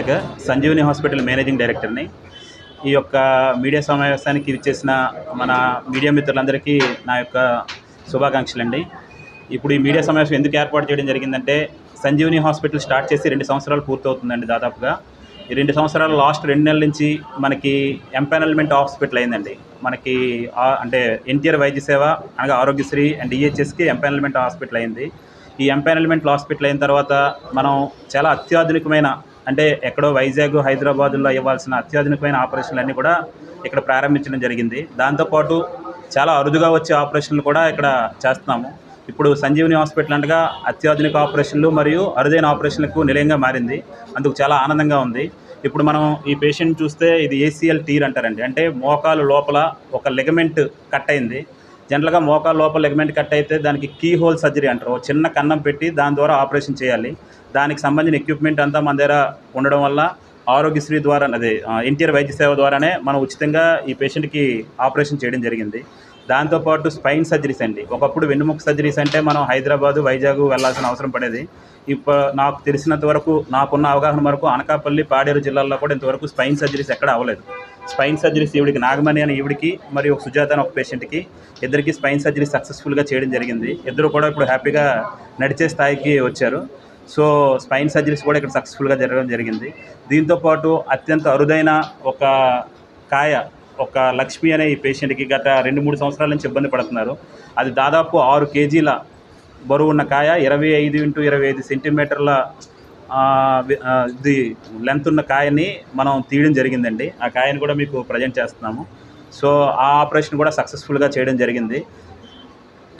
Rajasekhar Sanjeevani hospital managing డైరెక్టర్ని. ఈ యొక్క మీడియా సమావేశానికి ఇచ్చేసిన మన మీడియా మిత్రులందరికీ నా యొక్క శుభాకాంక్షలు అండి ఇప్పుడు ఈ మీడియా సమావేశం ఎందుకు ఏర్పాటు చేయడం జరిగిందంటే సంజీవని హాస్పిటల్ స్టార్ట్ చేసి రెండు సంవత్సరాలు పూర్తవుతుందండి దాదాపుగా. ఈ రెండు సంవత్సరాల లాస్ట్ రెండు నెలల నుంచి మనకి ఎంపానల్మెంట్ హాస్పిటల్ అయిందండి. మనకి అంటే ఎన్టీఆర్ వైద్య సేవ అనగా ఆరోగ్యశ్రీ అండ్ ఈహెచ్ఎస్కి ఎంపానల్మెంట్ హాస్పిటల్ అయింది. ఈ ఎంపానల్మెంట్ హాస్పిటల్ అయిన తర్వాత మనం చాలా అత్యాధునికమైన అంటే ఎక్కడో వైజాగ్ హైదరాబాదులో ఇవ్వాల్సిన అత్యాధునికమైన ఆపరేషన్లు అన్నీ కూడా ఇక్కడ ప్రారంభించడం జరిగింది. దాంతోపాటు చాలా అరుదుగా వచ్చే ఆపరేషన్లు కూడా ఇక్కడ చేస్తున్నాము. ఇప్పుడు సంజీవని హాస్పిటల్ అంటగా అత్యాధునిక ఆపరేషన్లు మరియు అరుదైన ఆపరేషన్లకు నిలయంగా మారింది. అందుకు చాలా ఆనందంగా ఉంది. ఇప్పుడు మనం ఈ పేషెంట్ చూస్తే ఇది ఏసీఎల్ టీర్ అంటారండి. అంటే మోకాలు లోపల ఒక లెగమెంట్ కట్ అయింది. జనరల్గా మోకాల లోపల లెగ్మెంట్ కట్ అయితే దానికి కీ హోల్ సర్జరీ అంటారు. చిన్న కన్నం పెట్టి దాని ద్వారా ఆపరేషన్ చేయాలి. దానికి సంబంధించిన ఎక్విప్మెంట్ అంతా మన దగ్గర ఉండడం వల్ల ఆరోగ్యశ్రీ ద్వారా అదే ఎన్టీఆర్ వైద్య సేవ ద్వారానే మనం ఉచితంగా ఈ పేషెంట్కి ఆపరేషన్ చేయడం జరిగింది. దాంతోపాటు స్పైన్ సర్జరీస్ అండి. ఒకప్పుడు వెన్నుముక సర్జరీస్ అంటే మనం హైదరాబాదు వైజాగ్ వెళ్ళాల్సిన అవసరం పడేది. ఇప్పుడు నాకు తెలిసినంత వరకు నాకున్న అవగాహన వరకు అనకాపల్లి పాడేరు జిల్లాల్లో కూడా ఇంతవరకు స్పైన్ సర్జరీస్ ఎక్కడ అవ్వలేదు. స్పైన్ సర్జరీస్ ఈవిడికి నాగమణి అని ఈవిడికి మరియు ఒక సుజాత అని ఒక పేషెంట్కి ఇద్దరికి స్పైన్ సర్జరీ సక్సెస్ఫుల్గా చేయడం జరిగింది. ఇద్దరు కూడా ఇప్పుడు హ్యాపీగా నడిచే స్థాయికి వచ్చారు. సో స్పైన్ సర్జరీస్ కూడా ఇక్కడ సక్సెస్ఫుల్గా జరగడం జరిగింది. దీంతోపాటు అత్యంత అరుదైన ఒక కాయ ఒక లక్ష్మి అనే ఈ పేషెంట్కి గత రెండు మూడు సంవత్సరాల నుంచి ఇబ్బంది పడుతున్నారు. అది దాదాపు ఆరు కేజీల బరువు ఉన్న కాయ ఇరవై ఐదు ఇంటూ ఇరవై ఐదు సెంటీమీటర్ల ఇది లెంత్ ఉన్న కాయని మనం తీయడం జరిగిందండి. ఆ కాయని కూడా మీకు ప్రజెంట్ చేస్తున్నాము. సో ఆ ఆపరేషన్ కూడా సక్సెస్ఫుల్గా చేయడం జరిగింది.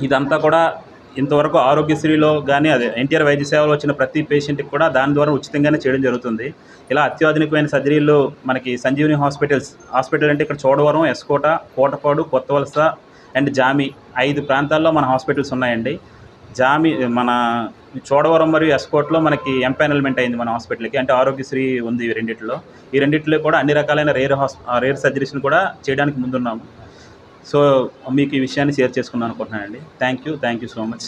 ఇదంతా కూడా ఇంతవరకు ఆరోగ్యశ్రీలో కానీ అదే ఎన్టీఆర్ వైద్య సేవలు వచ్చిన ప్రతి పేషెంట్కి కూడా దాని ద్వారా ఉచితంగానే చేయడం జరుగుతుంది. ఇలా అత్యాధునికమైన సర్జరీలు మనకి సంజీవని హాస్పిటల్స్ హాస్పిటల్ అంటే ఇక్కడ చోడవరం ఎస్కోట కోటపాడు కొత్త వలస అండ్ జామి ఐదు ప్రాంతాల్లో మన హాస్పిటల్స్ ఉన్నాయండి. జామి మన చోడవరం మరియు ఎస్కోట్లో మనకి ఎంపానల్మెంట్ అయింది మన హాస్పిటల్కి అంటే ఆరోగ్యశ్రీ ఉంది ఈ రెండిట్లో. ఈ రెండిట్లో కూడా అన్ని రకాలైన రేర్ హాస్ రేర్ సర్జరీస్ని కూడా చేయడానికి ముందున్నాము. సో మీకు ఈ విషయాన్ని షేర్ చేసుకుందాం అనుకుంటున్నానండి. Thank you thank you so much